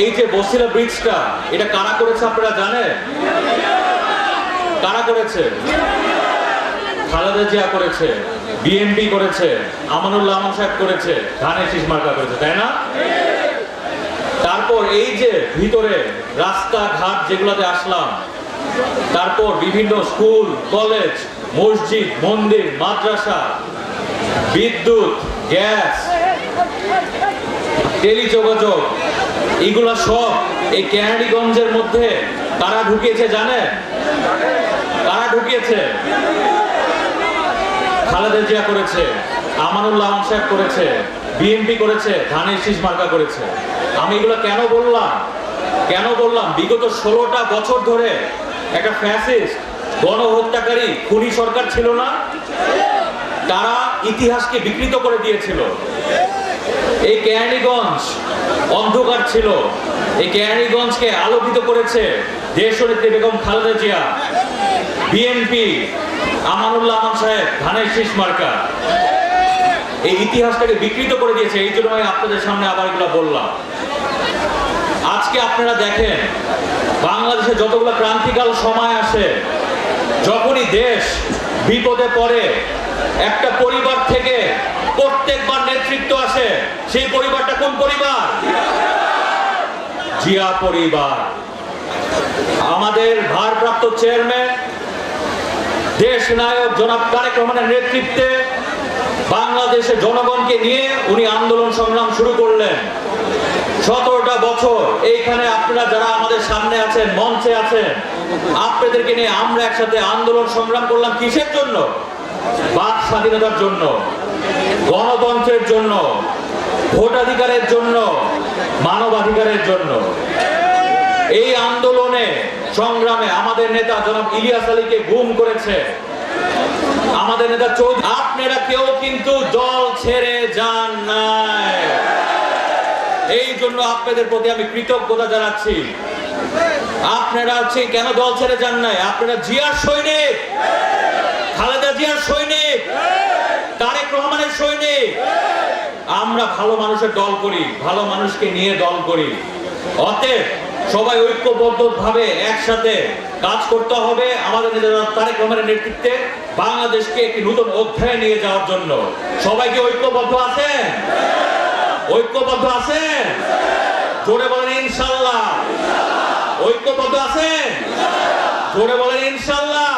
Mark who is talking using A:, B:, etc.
A: এই যে বসিলা ব্রিজটা, এটা কারা করেছে আপনারা জানেন? কারা করেছে? খালেদা জিয়া করেছে, বিএনপি করেছে, আমানুল্লাহ আমান সাহেব করেছে, ধানের শীষ মার্কা করেছে, তাই না? তারপর এই যে ভিতরে রাস্তাঘাট যেগুলোতে আসলাম, তারপর বিভিন্ন স্কুল, কলেজ, মসজিদ, মন্দির, মাদ্রাসা, বিদ্যুৎ, গ্যাস, টেলিযোগাযোগ এগুলা সব এই কেরানীগঞ্জের মধ্যে তারা ঢুকিয়েছে জানে? তারা ঢুকিয়েছে? খালেদা জিয়া করেছে, আমানুল্লাহ আমান সাহেব করেছে, বিএনপি করেছে, ধানের শীষ মার্কা করেছে। আমি এগুলো কেন বললাম? কেন বললাম? বিগত ষোলোটা বছর ধরে একটা ফ্যাসিস্ট, গণহত্যাকারী, খুনি সরকার ছিল না? তারা ইতিহাসকে বিকৃত করে দিয়েছিল। এই কেরানীগঞ্জ অন্ধকার ছিল। এই কেরানীগঞ্জকে আলোকিত করেছে দেশনেত্রী বেগম খালেদা জিয়া, বিএনপি, আমানুল্লাহ আমান সাহেব, ধানের শীষ মার্কা। এই ইতিহাসটাকে বিকৃত করে দিয়েছে, এই জন্য আমি আপনাদের সামনে আবার এগুলো বললাম। আজকে আপনারা দেখেন, বাংলাদেশে যতগুলো ক্রান্তিকাল সময় আসে, যখনই দেশ বিপদে পড়ে, একটা পরিবার থেকে প্রত্যেকবার নেতৃত্ব আসে, সেই পরিবারটা কোন পরিবার? জিয়া পরিবার। আমাদের ভারপ্রাপ্ত চেয়ারম্যান, দেশ নায়ক জনাব তারেক রহমানের নেতৃত্বে বাংলাদেশের জনগণকে নিয়ে উনি আন্দোলন সংগ্রাম শুরু করলেন। সতেরোটা বছর এইখানে আপনারা যারা আমাদের সামনে আছেন, মঞ্চে আছেন, আপনাদেরকে নিয়ে আমরা একসাথে আন্দোলন সংগ্রাম করলাম কিসের জন্য? বাক স্বাধীনতার জন্য, গণতন্ত্রের জন্য, ভোটাধিকারের জন্য মানবাধিকারের জন্য। এই আন্দোলনে, সংগ্রামে আমাদের নেতা জনাব ইলিয়াস আলীকে গুম করেছে। আমাদের নেতা চৌধুরী, আপনারা কেউ কিন্তু দল ছেড়ে যান নাই। এই জন্য আপনাদের প্রতি আমি কৃতজ্ঞতা জানাচ্ছি। আপনারা হচ্ছে কেন দল ছেড়ে যান নাই? আপনারা জিয়ার সৈনিক। খালেদা জিয়ার সৈনিক। তারেক রহমানের সৈনিক। আমরা ভালো মানুষের দল করি, ভালো মানুষকে নিয়ে দল করি। অতএব সবাই ঐক্যবদ্ধ ভাবে একসাথে কাজ করতে হবে। আমাদের নেতা তারেক রহমানের নেতৃত্বে বাংলাদেশকে একটি নতুন অধ্যায়ে নিয়ে যাওয়ার জন্য। সবাই কি ঐক্যবদ্ধ আছেন? ঐক্যবদ্ধ আছেন? জোরে বলেন ইনশাল্লাহ। ঐক্যবদ্ধ আছেন? জোরে বলেন ইনশাল্লাহ।